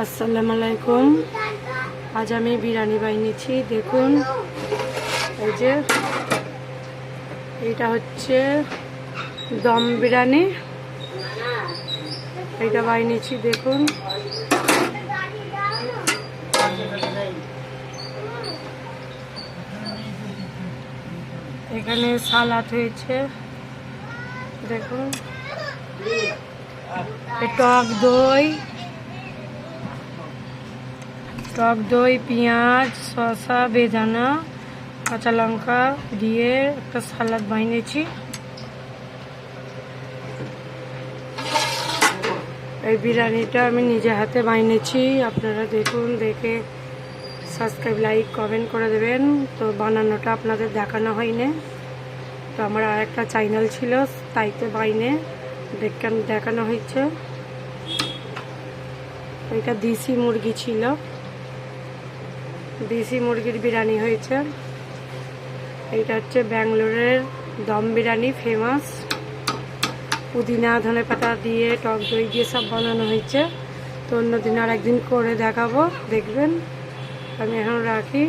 আসসালামু আলাইকুম। আজ আমি বিরিয়ানি বানিয়েছি। দেখুন, এই যে এইটা হচ্ছে দম বিরিয়ানি। এইটা বানিয়েছি, দেখুন। এখানে সালাদ হয়েছে, দেখুন। টক দই। টক দই, পেঁয়াজ, শসা, বেদানা, কাঁচা লঙ্কা দিয়ে একটা সালাদ বানিয়েছি। এই বিরিয়ানিটা আমি নিজে হাতে বানিয়েছি। আপনারা দেখুন, দেখে সাবস্ক্রাইব লাইক কমেন্ট করে দেবেন। তো বানানোটা আপনাদের দেখানো হয়নি। তো আমার আর একটা চ্যানেল ছিল, তাইতে বাইনে দেখান হয়েছে। এটা দেশি মুরগি ছিল। দেশি মুরগির বিরিয়ানি হয়েছে। এইটা হচ্ছে ব্যাঙ্গালোরের দম বিরিয়ানি ফেমাস পুদিনা, ধনে পাতা দিয়ে টক দই দিয়ে সব বানানো হয়েছে। তো অন্যদিন আর একদিন করে দেখাবো, দেখবেন। আমি এখন রাখি।